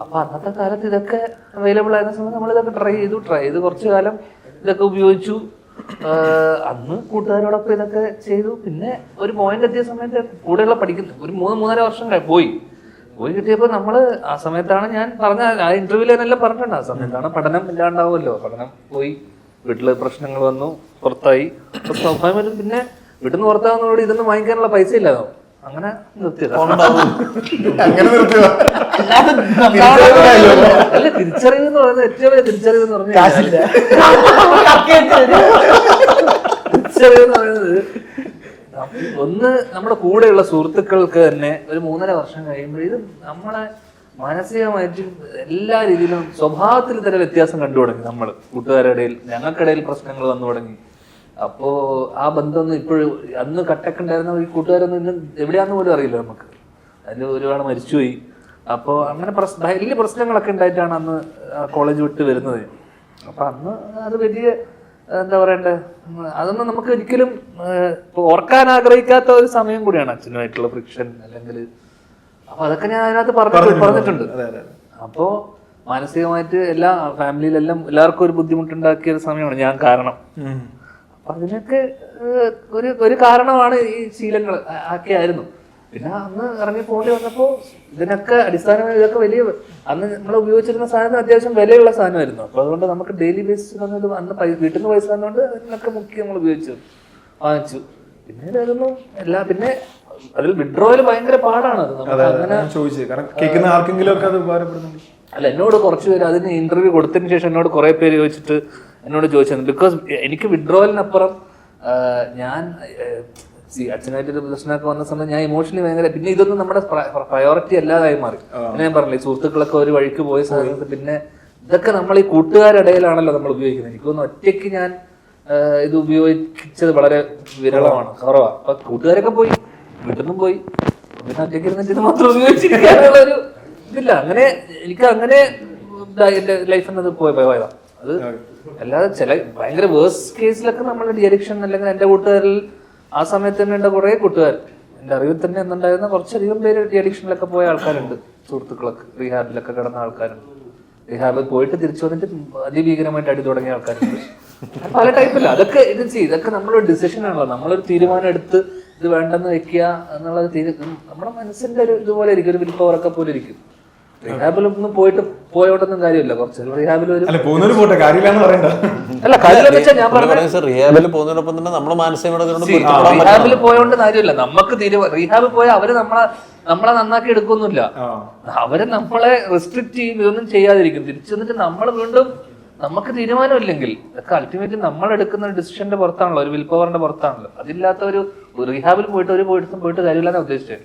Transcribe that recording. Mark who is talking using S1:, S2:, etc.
S1: അപ്പൊ അന്നത്തെ കാലത്ത് ഇതൊക്കെ അവൈലബിൾ ആയിരുന്ന സമയത്ത് നമ്മൾ ഇതൊക്കെ ട്രൈ ചെയ്തു ട്രൈ ചെയ്തു. കുറച്ചു കാലം ഇതൊക്കെ ഉപയോഗിച്ചു. അന്ന് കൂട്ടുകാരോടൊപ്പം ഇതൊക്കെ ചെയ്തു. പിന്നെ ഒരു പോയിന്റ് എത്തിയ സമയത്ത് കൂടെയുള്ള പഠിക്കുന്നു ഒരു മൂന്ന് മൂന്നര വർഷം പോയി. പോയി കിട്ടിയപ്പോൾ നമ്മൾ ആ സമയത്താണ് ഞാൻ പറഞ്ഞ ആ ഇന്റർവ്യൂവിൽ തന്നെല്ലാം പറഞ്ഞിട്ടുണ്ട്. ആ സമയത്താണ് പഠനം ഇല്ലാണ്ടാവുമല്ലോ. പഠനം പോയി. വീട്ടിൽ പ്രശ്നങ്ങൾ വന്നു പുറത്തായി. സ്വാഭാവികമായിട്ടും പിന്നെ വീട്ടിൽ നിന്ന് പുറത്താകുന്നതോടെ ഇതൊന്നും വാങ്ങിക്കാനുള്ള പൈസ ഇല്ലാതോ അങ്ങനെ നിർത്തി
S2: അങ്ങനെ നിർത്തുക
S1: അല്ല തിരിച്ചറിവ് എന്ന് പറയുന്നത് ഏറ്റവും വലിയ തിരിച്ചറിവ് എന്ന്
S3: കാശില്ല.
S1: തിരിച്ചറിവ് എന്ന് പറയുന്നത് ഒന്ന് നമ്മുടെ കൂടെയുള്ള സുഹൃത്തുക്കൾക്ക് തന്നെ ഒരു മൂന്നര വർഷം കഴിയുമ്പോൾ ഇത് നമ്മളെ മാനസികമായിട്ട് എല്ലാ രീതിയിലും സ്വഭാവത്തിൽ തന്നെ വ്യത്യാസം കണ്ടു തുടങ്ങി നമ്മൾ കൂട്ടുകാരുടെ ഇടയിൽ ഞങ്ങൾക്കിടയിൽ പ്രശ്നങ്ങൾ വന്നു തുടങ്ങി. അപ്പോ ആ ബന്ധമൊന്നും ഇപ്പോഴും അന്ന് കട്ടക്കുണ്ടായിരുന്ന ഈ കൂട്ടുകാരൊന്നും ഇന്നും എവിടെയാന്ന് പോലും അറിയില്ല നമുക്ക്. അതിൽ ഒരുപാട് മരിച്ചുപോയി. അപ്പോൾ അങ്ങനെ പ്രശ്ന വലിയ പ്രശ്നങ്ങളൊക്കെ ഉണ്ടായിട്ടാണ് അന്ന് കോളേജ് വിട്ട് വരുന്നത്. അപ്പൊ അന്ന് അത് വലിയ എന്താ പറയണ്ടേ അതൊന്നും നമുക്ക് ഒരിക്കലും ഓർക്കാൻ ആഗ്രഹിക്കാത്ത ഒരു സമയം കൂടിയാണ് അച്ഛനുമായിട്ടുള്ള ഫ്രിക്ഷൻ അല്ലെങ്കിൽ അപ്പൊ അതൊക്കെ ഞാൻ അതിനകത്ത് പറഞ്ഞു പറഞ്ഞിട്ടുണ്ട്
S2: അതെ അതെ
S1: അപ്പോ മാനസികമായിട്ട് എല്ലാ ഫാമിലിയിലെല്ലാം എല്ലാവർക്കും ഒരു ബുദ്ധിമുട്ടുണ്ടാക്കിയ ഒരു സമയമാണ് ഞാൻ കാരണം. അപ്പൊ അതിനൊക്കെ ഒരു ഒരു കാരണമാണ് ഈ ശീലങ്ങൾ ആ- ഒക്കെ ആയിരുന്നു പിന്നെ അന്ന് ഇറങ്ങി പോകേണ്ടി വന്നപ്പോ ഇതിനൊക്കെ അടിസ്ഥാനമായി ഇതൊക്കെ വലിയ അന്ന് നമ്മൾ ഉപയോഗിച്ചിരുന്ന സാധനം അത്യാവശ്യം വിലയുള്ള സാധനമായിരുന്നു. അപ്പൊ അതുകൊണ്ട് നമുക്ക് ഡെയിലി ബേസിസ് വന്നത് അന്ന് വീട്ടിൽ നിന്ന് പൈസ തന്നുകൊണ്ട് അതിനൊക്കെ മുക്കി നമ്മൾ ഉപയോഗിച്ചു വാങ്ങിച്ചു. പിന്നീട് അതൊന്നും എല്ലാ പിന്നെ അതിൽ വിഡ്രോയിൽ ഭയങ്കര പാടാണ് അത്. അങ്ങനെ
S2: ചോദിച്ചത് കാരണം കേൾക്കുന്ന ആർക്കെങ്കിലും ഒക്കെ അത് ഉപകാരപ്പെടുന്നുണ്ട്.
S1: അല്ല എന്നോട് കുറച്ച് പേര് അതിന് ഇന്റർവ്യൂ കൊടുത്തതിന് ശേഷം എന്നോട് കുറെ പേര് ചോദിച്ചിട്ട് എന്നോട് ചോദിച്ചത് ബിക്കോസ് എനിക്ക് വിഡ്രോവലിനപ്പുറം ഞാൻ ഏഹ്, അച്ഛനായിട്ടൊരു പ്രശ്നമൊക്കെ വന്ന സമയത്ത് ഞാൻ ഇമോഷണലി ഭയങ്കര പിന്നെ ഇതൊന്നും നമ്മുടെ പ്രയോറിറ്റി അല്ലാതായി മാറി. ഞാൻ പറഞ്ഞില്ലേ സുഹൃത്തുക്കളൊക്കെ ഒരു വഴിക്ക് പോയ സമയത്ത് പിന്നെ ഇതൊക്കെ നമ്മൾ ഈ കൂട്ടുകാരിടയിലാണല്ലോ നമ്മൾ ഉപയോഗിക്കുന്നത്. എനിക്കൊന്ന് ഒറ്റയ്ക്ക് ഞാൻ ഇത് ഉപയോഗിച്ചത് വളരെ വിരളമാണ് കുറവാണ് അപ്പൊ കൂട്ടുകാരൊക്കെ പോയി വീട്ടിൽ പോയി. പിന്നെ ഒറ്റയ്ക്ക് ഇരുന്നിട്ട് ഇത് മാത്രം ഉപയോഗിച്ചിരിക്കാനുള്ള ഒരു ഇതില്ല. അങ്ങനെ എനിക്ക് അങ്ങനെ എന്റെ ലൈഫിൽ നിന്ന് പോയ പോയതാ. അത് അല്ലാതെ ചില ഭയങ്കര വേഴ്സ് കേസിലൊക്കെ നമ്മളുടെ ഡിയറക്ഷൻ അല്ലെങ്കിൽ എന്റെ കൂട്ടുകാരിൽ ആ സമയത്ത് തന്നെ ഉണ്ട് കുറെ കൂട്ടുകാർ. എന്റെ അറിവിൽ തന്നെ എന്നുണ്ടായിരുന്ന കുറച്ചധികം പേര് ഡി അഡിക്ഷനിലൊക്കെ പോയ ആൾക്കാരുണ്ട്. സുഹൃത്തുക്കളൊക്കെ റീഹാബിലൊക്കെ കിടന്ന ആൾക്കാരുണ്ട്. റീഹാബിൽ പോയിട്ട് തിരിച്ചു വന്നിട്ട് അതിഭീകരമായിട്ട് അടി തുടങ്ങിയ ആൾക്കാരുണ്ട്. പല ടൈപ്പില്ല അതൊക്കെ ഇത് ചെയ്യും ഇതൊക്കെ നമ്മളൊരു ഡിസിഷൻ ആണല്ലോ. നമ്മളൊരു തീരുമാനം എടുത്ത് ഇത് വേണ്ടെന്ന് വെക്കുക എന്നുള്ളത് നമ്മുടെ മനസ്സിന്റെ ഒരു ഇതുപോലെ ഇരിക്കും. ഒരു വിൽ പവറൊക്കെ പോലെ ഇരിക്കും റീഹാബിലൊന്നും പോയിട്ട് പോയോട്ടൊന്നും കാര്യമില്ല. കുറച്ച് റീഹാബിൽ ഒരു
S2: അല്ല പോകുന്നൊരു പോട്ടെ കാര്യമില്ലാന്ന് പറയണ്ട.
S1: അല്ല കാര്യമെന്ന് ഞാൻ
S4: പുള്ളി
S1: പറഞ്ഞ
S4: പറയുന്നത് സർ റിയാബിൽ പോകുന്നതിനൊപ്പം തന്നെ നമ്മളെ മാനസികമായിട്ട്.
S1: റീഹാബിൽ പോയോണ്ട് കാര്യമില്ല. നമുക്ക് തീരുമാനം റീഹാബിൽ പോയാൽ അവർ നമ്മളെ നമ്മളെ നന്നാക്കി എടുക്കൊന്നുമില്ല അവർ നമ്മളെ റെസ്ട്രിക്ട് ചെയ്യും ഇതൊന്നും ചെയ്യാതിരിക്കും. തിരിച്ചു വന്നിട്ട് നമ്മൾ വീണ്ടും നമുക്ക് തീരുമാനമില്ലെങ്കിൽ ഇതൊക്കെ അൾട്ടിമേറ്റ്ലി നമ്മൾ എടുക്കുന്ന ഒരു ഡിസിഷന്റെ പുറത്താണല്ലോ ഒരു വിൽ പവറിന്റെ പുറത്താണല്ലോ. അതില്ലാത്ത ഒരു റീഹാബിൽ പോയിട്ട് ഒരു പോയിട്ടും പോയിട്ട് കാര്യമില്ലാന്ന് ഉദ്ദേശിച്ചത്.